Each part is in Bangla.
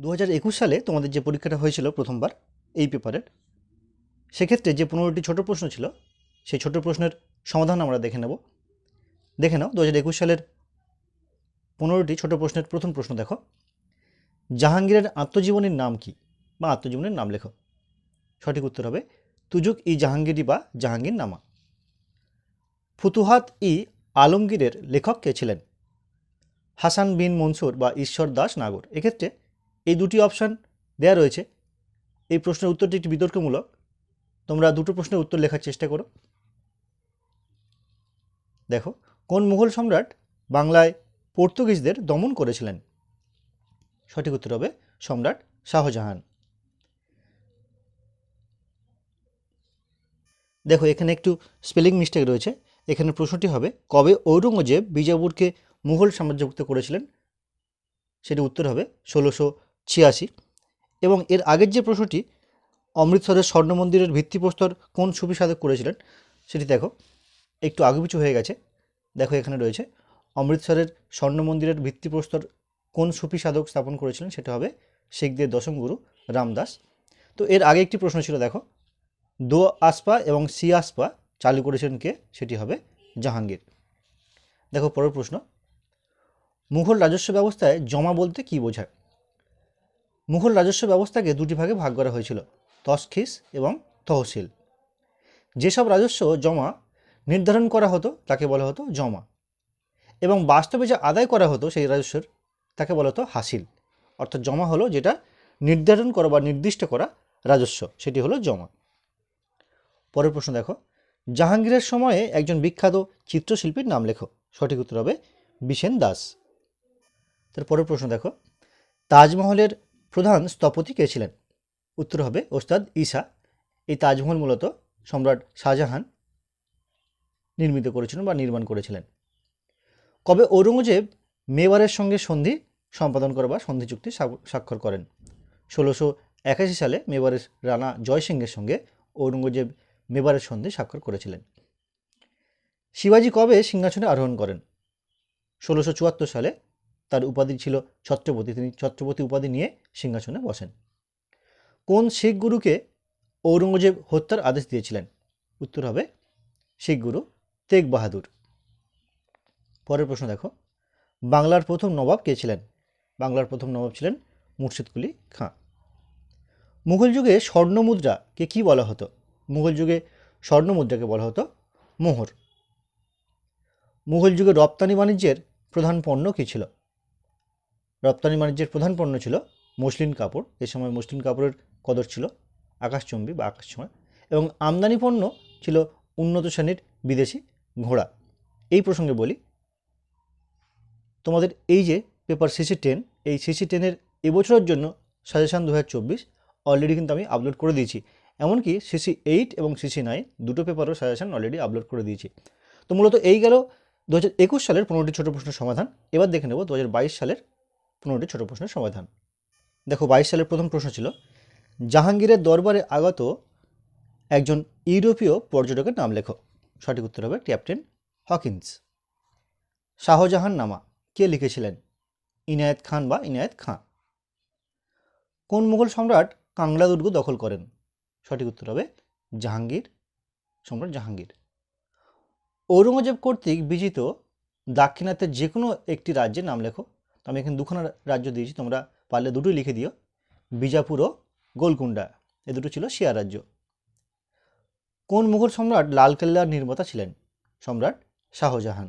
দু হাজার একুশ সালে তোমাদের যে পরীক্ষাটা হয়েছিল প্রথমবার, এই পেপারের, সেক্ষেত্রে যে পনেরোটি ছোট প্রশ্ন ছিল, সেই ছোট প্রশ্নের সমাধান আমরা দেখে নেব। দেখে নাও, দু হাজার একুশ সালের পনেরোটি ছোট প্রশ্নের প্রথম প্রশ্ন দেখো। জাহাঙ্গীরের আত্মজীবনীর নাম কি? বা আত্মজীবনীর নাম লেখো। সঠিক উত্তর হবে, তুজুক ই জাহাঙ্গীরি বা জাহাঙ্গীর নামা। ফুতুহাত ই আলমগীরের লেখক কে ছিলেন? হাসান বিন মনসুর বা ঈশ্বর দাস নাগর। এক্ষেত্রে এই দুটি অপশান দেয়া রয়েছে। এই প্রশ্নের উত্তরটি একটি বিতর্কমূলক। তোমরা দুটো প্রশ্নের উত্তর লেখার চেষ্টা করো। দেখো, কোন মুঘল সম্রাট বাংলায় পর্তুগিজদের দমন করেছিলেন? সঠিক উত্তর হবে সম্রাট শাহজাহান। দেখো, এখানে একটু স্পেলিং মিস্টেক রয়েছে। এখানে প্রশ্নটি হবে, কবে ঔরঙ্গজেব বিজাপুরকে মুঘল সাম্রাজ্যভুক্ত করেছিলেন? সেটি উত্তর হবে ষোলোশো ছিয়াশি। এবং এর আগের যে প্রশ্নটি, অমৃতসরের স্বর্ণ মন্দিরের ভিত্তিপ্রস্তর কোন সুফি সাধক করেছিলেন, সেটি দেখো। একটু আগুপিছু হয়ে গেছে। দেখো এখানে রয়েছে, অমৃতসরের স্বর্ণ মন্দিরের ভিত্তিপ্রস্তর কোন সুফি সাধক স্থাপন করেছিলেন, সেটা হবে শিখদের দশম গুরু রামদাস। তো এর আগে একটি প্রশ্ন ছিল, দেখো, দো আসপা এবং সি আসপা চালু করেছিলেন কে, সেটি হবে জাহাঙ্গীর। দেখো পরের প্রশ্ন, মুঘল রাজস্ব ব্যবস্থায় জমা বলতে কী বোঝায়? মুঘল রাজস্ব ব্যবস্থাকে দুটি ভাগে ভাগ করা হয়েছিল, তসখিস এবং তহসিল। যেসব রাজস্ব জমা নির্ধারণ করা হতো, তাকে বলা হতো জমা। এবং বাস্তবে যা আদায় করা হতো, সেই রাজস্বের, তাকে বলা হতো হাসিল। অর্থাৎ জমা হলো যেটা নির্ধারণ করা বা নির্দিষ্ট করা রাজস্ব, সেটি হলো জমা। পরের প্রশ্ন দেখো। জাহাঙ্গীরের সময়ে একজন বিখ্যাত চিত্রশিল্পীর নাম লেখো। সঠিক উত্তর হবে বিশেন দাস। তার পরের প্রশ্ন দেখো। তাজমহলের প্রধান স্থপতি কে ছিলেন? উত্তর হবে ওস্তাদ ঈসা। এই তাজমহল মূলত সম্রাট শাহজাহান নির্মিত করেছিলেন বা নির্মাণ করেছিলেন। কবে ঔরঙ্গজেব মেবারের সঙ্গে সন্ধি সম্পাদন করে বা সন্ধি চুক্তি স্বাক্ষর করেন? ষোলোশো একাশি সালে মেবারের রানা জয় সিংয়ের সঙ্গে ঔরঙ্গজেব মেবারের সন্ধি স্বাক্ষর করেছিলেন। শিবাজি কবে সিংহাসনে আরোহণ করেন? ষোলোশো চুয়াত্তর সালে তার উপাধি ছিল ছত্রপতি। তিনি ছত্রপতি উপাধি নিয়ে সিংহাসনে বসেন। কোন শিখ গুরুকে ঔরঙ্গজেব হত্যার আদেশ দিয়েছিলেন? উত্তর হবে শিখ গুরু তেগ বাহাদুর। পরের প্রশ্ন দেখো। বাংলার প্রথম নবাব কে ছিলেন? বাংলার প্রথম নবাব ছিলেন মুর্শিদকুলি খাঁ। মুঘল যুগে স্বর্ণ স্বর্ণমুদ্রাকে কী বলা হতো? মুঘল যুগে স্বর্ণমুদ্রাকে বলা হতো মোহর। মুঘল যুগে রপ্তানি বাণিজ্যের প্রধান পণ্য কী ছিল? রপ্তানি বাণিজ্যের প্রধান পণ্য ছিল মসলিন কাপড়। এ সময় মসলিন কাপড়ের কদর ছিল আকাশচম্বী বা আকাশছোঁয়া এবং আমদানি পণ্য ছিল উন্নত শ্রেণির বিদেশি ঘোড়া। এই প্রসঙ্গে বলি, তোমাদের এই যে পেপার সিসি টেন এই সিসি টেনের এবছরের জন্য সাজেশান দু হাজার চব্বিশ অলরেডি কিন্তু আমি আপলোড করে দিয়েছি। এমনকি সিসি এইট এবং সিসি নাইন দুটো পেপারও সাজেশান অলরেডি আপলোড করে দিয়েছি। তো মূলত এই গেল দু হাজার একুশ সালের পনেরোটি ছোটো প্রশ্নের সমাধান। এবার দেখে নেব দু হাজার বাইশ সালের পনেরোটি ছোট প্রশ্নের সমাধান। দেখো বাইশ সালের প্রথম প্রশ্ন ছিল, জাহাঙ্গীরের দরবারে আগত একজন ইউরোপীয় পর্যটকের নাম লেখো। সঠিক উত্তর হবে ক্যাপ্টেন হকিন্স। শাহজাহান নামা। কে লিখেছিলেন? ইনায়েত খান বা ইনায়েত খাঁ। কোন মুঘল সম্রাট কাংলা দুর্গ দখল করেন? সঠিক উত্তর হবে জাহাঙ্গীর, সম্রাট জাহাঙ্গীর। ঔরঙ্গজেব কর্তৃক বিজিত দাক্ষিণাত্যের যে কোনো একটি রাজ্যের নাম লেখো। আমি এখানে দুখানা রাজ্য দিয়েছি, তোমরা পারলে দুটোই লিখে দিও। বিজাপুর ও গোলকুন্ডা এ দুটো ছিল শিয়া রাজ্য। কোন মুঘল সম্রাট লালকেল্লার নির্মাতা ছিলেন? সম্রাট শাহজাহান।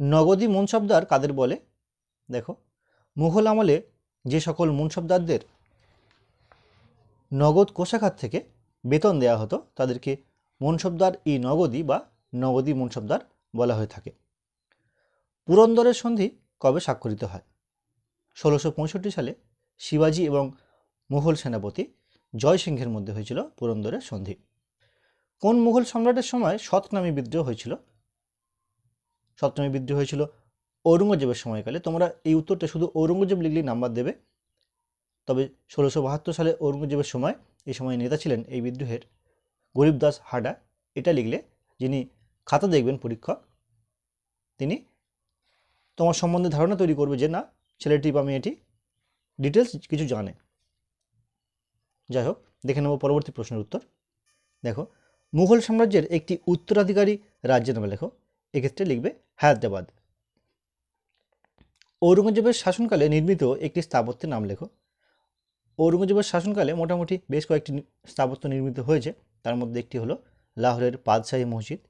নগদী মনসবদার কাদের বলে? দেখো, মুঘল আমলে যে সকল মনসবদারদের নগদ কোষাঘাত থেকে বেতন দেওয়া হতো, তাদেরকে মনসবদার ই নগদী বা নগদী মনসবদার বলা হয়ে থাকে। পুরন্দরের সন্ধি কবে স্বাক্ষরিত হয়? ষোলোশো পঁয়ষট্টি সালে শিবাজি এবং মুঘল সেনাপতি জয় সিংহের মধ্যে হয়েছিল পুরন্দরের সন্ধি। কোন মুঘল সম্রাটের সময় সতনামী বিদ্রোহ হয়েছিল? সতনামী বিদ্রোহ হয়েছিল ঔরঙ্গজেবের সময়কালে। তোমরা এই উত্তরটা শুধু ঔরঙ্গজেব লিখলেই নাম্বার দেবে। তবে ষোলোশো বাহাত্তর সালে ঔরঙ্গজেবের সময় এই সময় নেতা ছিলেন এই বিদ্রোহের গরিবদাস হাডা। এটা লিখলে যিনি খাতা দেখবেন পরীক্ষক, তিনি তোমার সম্বন্ধে ধারণা তৈরি করবে যে না ছেলেটি বা মেয়েটি ডিটেলস কিছু জানে। যাই হোক দেখে নেব পরবর্তী প্রশ্নের উত্তর। দেখো, মুঘল সাম্রাজ্যের একটি উত্তরাধিকারী রাজ্যের নামে লেখো, এক্ষেত্রে লিখবে হায়দ্রাবাদ। ঔরঙ্গজেবের শাসনকালে নির্মিত একটি স্থাপত্যের নাম লেখো। ঔরঙ্গজেবের শাসনকালে মোটামুটি বেশ কয়েকটি স্থাপত্য নির্মিত হয়েছে। তার মধ্যে একটি হলো লাহোরের পাদশাহী মসজিদ,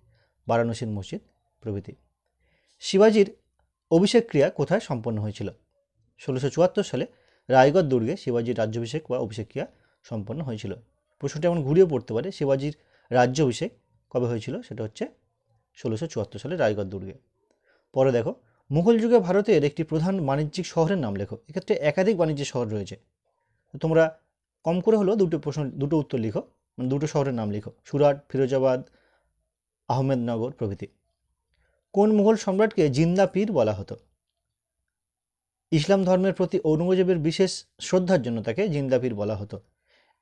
বারাণসীর মসজিদ প্রভৃতি। শিবাজির অভিষেক ক্রিয়া কোথায় সম্পন্ন হয়েছিল? ষোলোশো চুয়াত্তর সালে রায়গড় দুর্গে শিবাজির রাজ্যাভিষেক বা অভিষেক ক্রিয়া সম্পন্ন হয়েছিল। প্রশ্নটি এমন ঘুরিয়ে পড়তে পারে শিবাজির রাজ্যাভিষেক কবে হয়েছিল? সেটা হচ্ছে ষোলোশো চুয়াত্তর সালে রায়গড় দুর্গে। পরে দেখো, মুঘল যুগে ভারতের একটি প্রধান বাণিজ্যিক শহরের নাম লেখো। এক্ষেত্রে একাধিক বাণিজ্যিক শহর রয়েছে। তোমরা কম করে হলেও দুটো প্রশ্ন, দুটো উত্তর লিখো। মানে দুটো শহরের নাম লিখো। সুরাট, ফিরোজাবাদ, আহমেদনগর প্রভৃতি। কোন মুঘল সম্রাটকে জিন্দা পীর বলা হতো? ইসলাম ধর্মের প্রতি ঔরঙ্গজেবের বিশেষ শ্রদ্ধার জন্য তাকে জিন্দা পীর বলা হতো।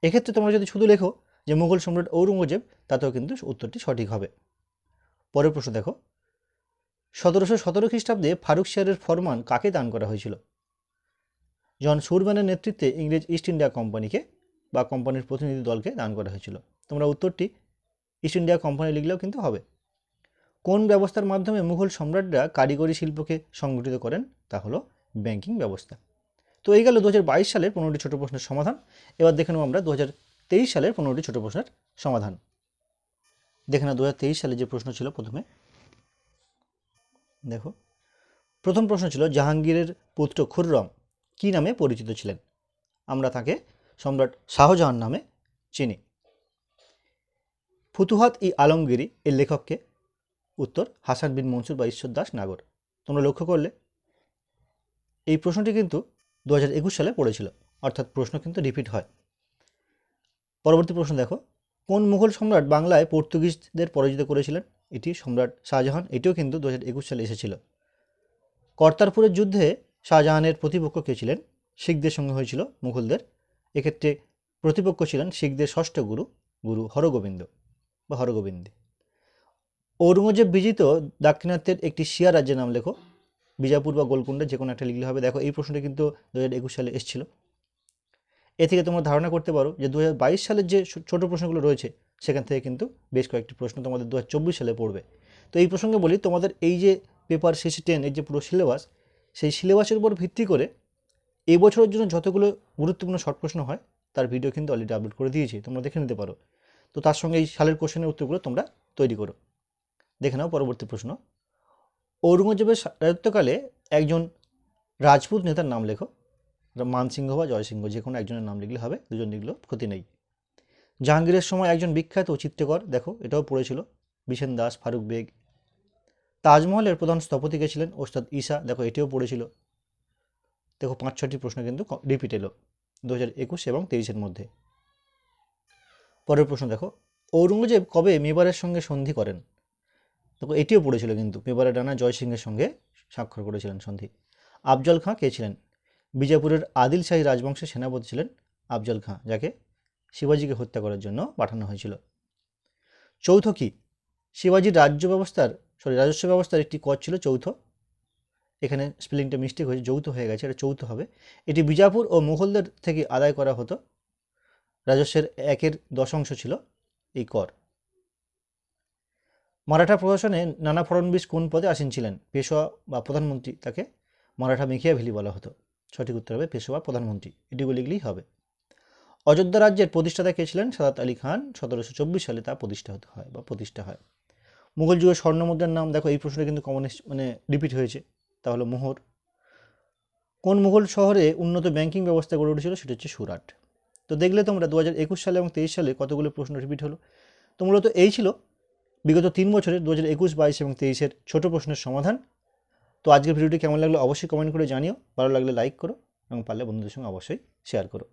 এক্ষেত্রে তোমরা যদি শুধু লেখো যে মুঘল সম্রাট ঔরঙ্গজেব, তাতেও কিন্তু উত্তরটি সঠিক হবে। পরের প্রশ্ন দেখো। সতেরোশো সতেরো খ্রিস্টাব্দে ফারুক শেয়ারের ফরমান কাকে দান করা হয়েছিল? জন সুরম্যানের নেতৃত্বে ইংরেজ ইস্ট ইন্ডিয়া কোম্পানিকে বা কোম্পানির প্রতিনিধি দলকে দান করা হয়েছিল। তোমরা উত্তরটি ইস্ট ইন্ডিয়া কোম্পানি লিখলেও কিন্তু হবে। কোন ব্যবস্থার মাধ্যমে মুঘল সম্রাটরা কারিগরি শিল্পকে সংগঠিত করেন, তা হলো ব্যাংকিং ব্যবস্থা। তো এই গেল দু হাজার বাইশ সালের পনেরোটি ছোট প্রশ্নের সমাধান। এবার দেখে নেব আমরা দু হাজার তেইশ সালের পনেরোটি ছোট প্রশ্নের সমাধান। দেখে না দু সালে যে প্রশ্ন ছিল প্রথমে। দেখো, প্রথম প্রশ্ন ছিল, জাহাঙ্গীরের পুত্র খুররম কী নামে পরিচিত ছিলেন? আমরা তাকে সম্রাট শাহজাহান নামে চিনি। ফুতুহাত ই আলমগিরি এর লেখককে উত্তর, হাসান বিন মনসুর বা ঈশ্বর দাস নাগর। তোমরা লক্ষ্য করলে, এই প্রশ্নটি কিন্তু দু হাজার একুশ সালে পড়েছিল। অর্থাৎ প্রশ্ন কিন্তু রিপিট হয়। পরবর্তী প্রশ্ন দেখো, কোন মুঘল সম্রাট বাংলায় পর্তুগিজদের পরাজিত করেছিলেন? এটি সম্রাট শাহজাহান, এটিও কিন্তু দু হাজার একুশ সালে এসেছিল। কর্তারপুরের যুদ্ধে শাহজাহানের প্রতিপক্ষ কে ছিলেন? শিখদের সঙ্গে হয়েছিল মুঘলদের। এক্ষেত্রে প্রতিপক্ষ ছিলেন শিখদের ষষ্ঠ গুরু গুরু হরগোবিন্দ বা হরগোবিন্দ। ঔরঙ্গজেব বিজিত দাক্ষিণাত্যের একটি শিয়া রাজ্যের নাম লেখো। বিজাপুর বা গোলকুন্ডা যে কোনো একটা লিখলে হবে। দেখো, এই প্রশ্নটি কিন্তু দু হাজার একুশ সালে এসেছিল। এ থেকে তোমরা ধারণা করতে পারো যে দু বাইশ সালের যে ছোটো প্রশ্নগুলো রয়েছে, সেখান থেকে কিন্তু বেশ কয়েকটি প্রশ্ন তোমাদের দু চব্বিশ সালে পড়বে। তো এই প্রসঙ্গে বলি, তোমাদের এই যে পেপার সিসি টেন এর যে পুরো সিলেবাস, সেই সিলেবাসের উপর ভিত্তি করে এই বছরের জন্য যতগুলো গুরুত্বপূর্ণ শর্ট প্রশ্ন হয়, তার ভিডিও কিন্তু অলরেডি আপলোড করে দিয়েছি। তোমরা দেখে নিতে পারো। তো তার সঙ্গে এই সালের কোশ্চেনের উত্তরগুলো তোমরা তৈরি করো। দেখে নাও পরবর্তী প্রশ্ন। ঔরঙ্গজেবের রাজত্বকালে একজন রাজপুত নেতার নাম লেখো। মানসিংহ বা জয়সিংহ, যে কোনো একজনের নাম লিখলে হবে, দুজন লিখলেও ক্ষতি নেই। জাহাঙ্গীরের সময় একজন বিখ্যাত ও চিত্রকর, দেখো, এটাও পড়েছিল বিশেন দাস, ফারুক বেগ। তাজমহলের প্রধান স্থপতি কে ছিলেন? ওস্তাদ ঈশা দেখো, এটিও পড়েছিল দেখো পাঁচ ছটি প্রশ্ন কিন্তু রিপিট এলো দু হাজার একুশ এবং তেইশের মধ্যে। পরের প্রশ্ন দেখো, ঔরঙ্গজেব কবে মেবারের সঙ্গে সন্ধি করেন? দেখো এটিও পড়েছিল কিন্তু মেবারের রানা জয়সিংহের সঙ্গে স্বাক্ষর করেছিলেন সন্ধি। আফজল খাঁ কে ছিলেন? বিজাপুরের আদিল শাহী রাজবংশের সেনাপতি ছিলেন আফজল খাঁ, যাকে শিবাজিকে হত্যা করার জন্য পাঠানো হয়েছিল। চৌথ কি? শিবাজির রাজ্য ব্যবস্থার সরি রাজস্ব ব্যবস্থার একটি কর ছিল চৌথ। এখানে স্পেলিংটা মিস্টেক হয়েছে, যৌথ হয়ে গেছে, এটা চৌথ হবে। এটি বিজাপুর ও মুঘলদের থেকে আদায় করা হতো। রাজস্বের একের দশ অংশ ছিল এই কর। মারাঠা প্রশাসনে নানা ফড়নবিস কোন পদে আসীন ছিলেন? পেশোয়া বা প্রধানমন্ত্রী তাকে মারাঠা মিখিয়া ভেলি বলা হতো। সঠিক উত্তর হবে পেশোয়া প্রধানমন্ত্রী। এটিগুলো লিখলেই হবে। অযোধ্যা রাজ্যের প্রতিষ্ঠাতা কে ছিলেন? সাদাত আলী খান। সতেরোশো চব্বিশ সালে তা প্রতিষ্ঠা হতে হয় বা প্রতিষ্ঠা হয়। মুঘল যুগের স্বর্ণমুদ্রার নাম দেখো, এই প্রশ্নটা কিন্তু কমন মানে রিপিট হয়েছে। তা হলো মোহর। কোন মুঘল শহরে উন্নত ব্যাংকিং ব্যবস্থা গড়ে উঠেছিল? সেটা হচ্ছে সুরাট। তো দেখলে তোমরা দু হাজার একুশ সালে এবং তেইশ সালে কতগুলো প্রশ্ন রিপিট হলো? তো মূলত এই ছিল বিগত তিন বছরের দু হাজার একুশ, বাইশ এবং তেইশের ছোটো প্রশ্নের সমাধান। তো আজকের ভিডিওটি কেমন লাগল অবশ্যই কমেন্ট করে জানিও। ভালো লাগলে লাইক করো এবং পারলে বন্ধুদের সঙ্গে অবশ্যই শেয়ার করো।